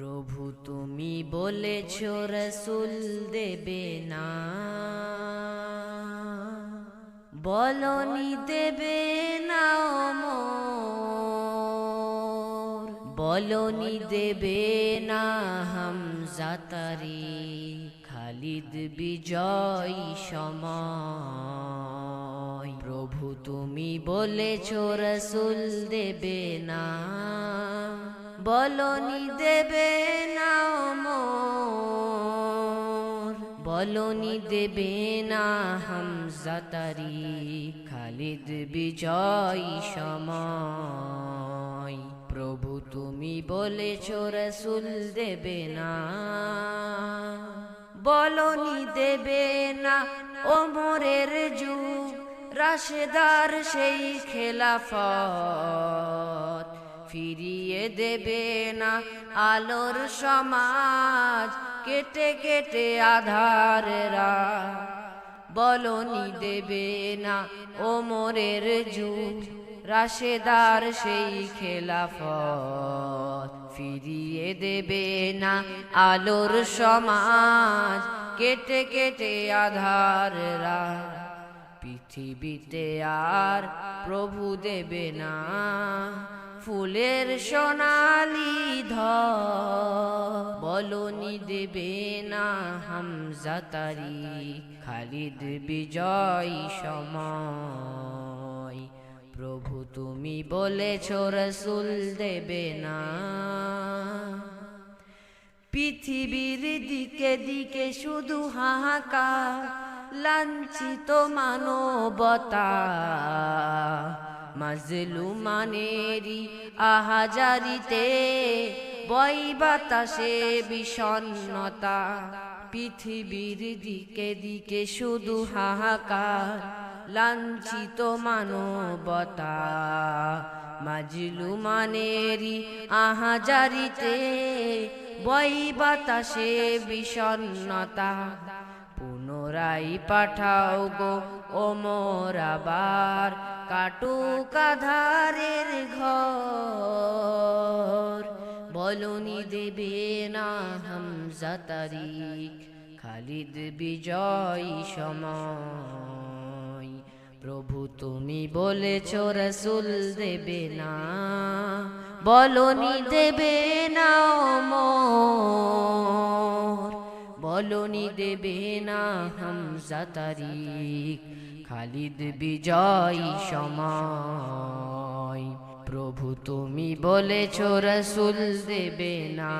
প্রভু তুমি বলেছ, রসুল দেবে না। বলনি দেবে না মোর। বলনি দেবে না হামজাতারি খালিদ বিজয় সময়। প্রভু তুমি বলেছ, রসুল দেবে না। বলনি দেবে না মোর। বলনি দেবে না হামজাতারি খালিদ বিজয় সময়। প্রভু তুমি বলেছ রসুল দেবে না। বলনি দেবে না ওমরের যুগ, রাশেদার সেই খেলাফত। ফিরিয়ে দেবে না আলোর সমাজ। কেটে কেটে আধারেরা বলনি দেবে না ওমরের যুগ। রাশেদার সেই খেলাফত। ফিরিয়ে দেবে না আলোর সমাজ। কেটে কেটে আধারেরা পৃথিবীতে আর প্রভু দেবে না। ফুলের সোনালি ধর বলনি দেবে না হামজাতারি খালিদ বিজয় সময়। প্রভু তুমি বলেছ, রসুল দেবে না। পৃথিবীর দিকে দিকে শুধু হাহাকার, লাঞ্ছিত মানবতা। মাজলুমানেরি আহাজারিতে, বই বাতাসে বিষণ্ণতা, পৃথিবীর দিকে দিকে শুধু হাহাকার, লাঞ্ছিত মানবতা। মাজলুমানেরি আহাজারিতে, বই বাতাসে বিষণ্ণতা। পুনরাই পাঠাও গো ওমর আবার কাটুক আধারের ঘর। বলনি দেবে না হামজা তারিখ, খালিদ বিজয় সময়। প্রভু তুমি বলেছ রসুল দেবে না, বলনি দেবে না মোর বলনি দেবে না হামজা তারিখ খালিদ বিজয় সময়। প্রভু তুমি বলেছ রসুল দেবে না।